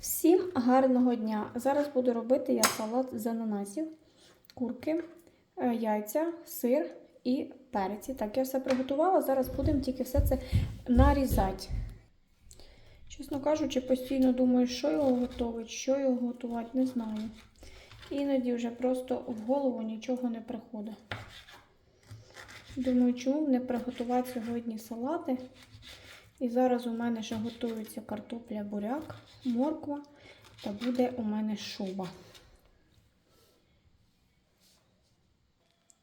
Всім гарного дня! Зараз буду робити я салат з ананасів, курки, е, яйця, сир і перець. Так, я все приготувала. Зараз будемо тільки все це нарізати. Чесно кажучи, постійно думаю, що його готувати, що його готувати, не знаю. Іноді вже просто в голову нічого не приходить. Думаю, чому не приготувати сьогодні салати. І зараз у мене ще готується картопля буряк, морква та буде у мене шуба.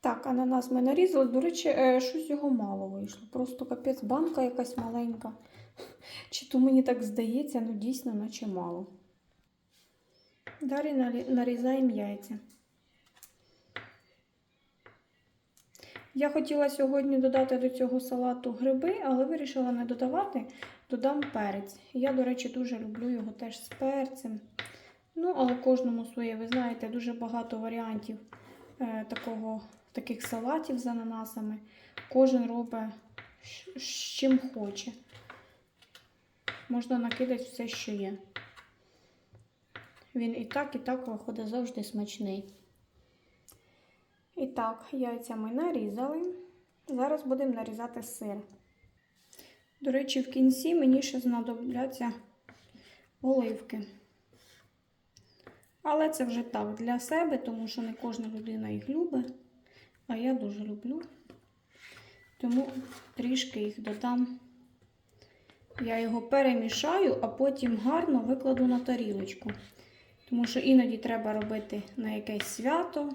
Так, ананас ми нарізали. До речі, е, щось його мало вийшло. Просто капець банка якась маленька. Чи то мені так здається, ну дійсно, наче мало. Далі нарізаємо яйця. Я хотіла сьогодні додати до цього салату гриби, але вирішила не додавати, додам перець. Я, до речі, дуже люблю його теж з перцем. Ну, але кожному своє, ви знаєте, дуже багато варіантів е, такого, таких салатів з ананасами. Кожен робить з чим хоче. Можна накидати все, що є. Він і так, і так виходить завжди смачний. І так, яйця ми нарізали. Зараз будемо нарізати сир. До речі, в кінці мені ще знадобляться оливки. Але це вже так для себе, тому що не кожна людина їх любить. А я дуже люблю. Тому трішки їх додам. Я його перемішаю, а потім гарно викладу на тарілочку. Тому що іноді треба робити на якесь свято.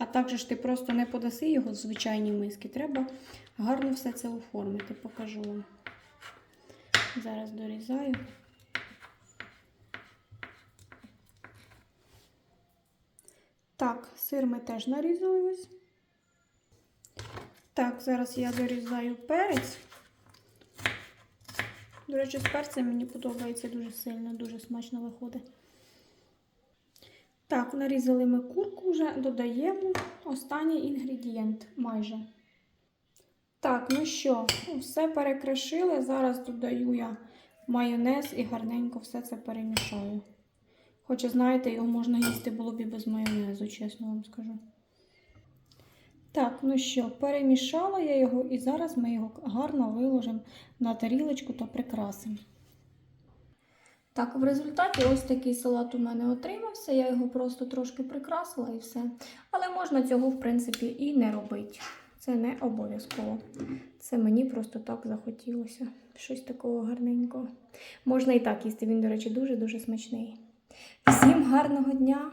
А також ж ти просто не подаси його в звичайній миски. Треба гарно все це оформити. Покажу вам. Зараз дорізаю. Так, сир ми теж нарізали ось. Так, зараз я дорізаю перець. До речі, з перцем мені подобається дуже сильно, дуже смачно виходить. Так, нарізали ми курку вже, додаємо останній інгредієнт майже. Так, ну що, все перекришили. Зараз додаю я майонез і гарненько все це перемішаю. Хоча, знаєте, його можна їсти було б і без майонезу, чесно вам скажу. Так, ну що, перемішала я його і зараз ми його гарно виложимо на тарілочку та прикрасимо. Так, в результаті ось такий салат у мене отримався. Я його просто трошки прикрасила і все. Але можна цього, в принципі, і не робити. Це не обов'язково. Це мені просто так захотілося. Щось такого гарненького. Можна і так їсти. Він, до речі, дуже-дуже смачний. Всім гарного дня!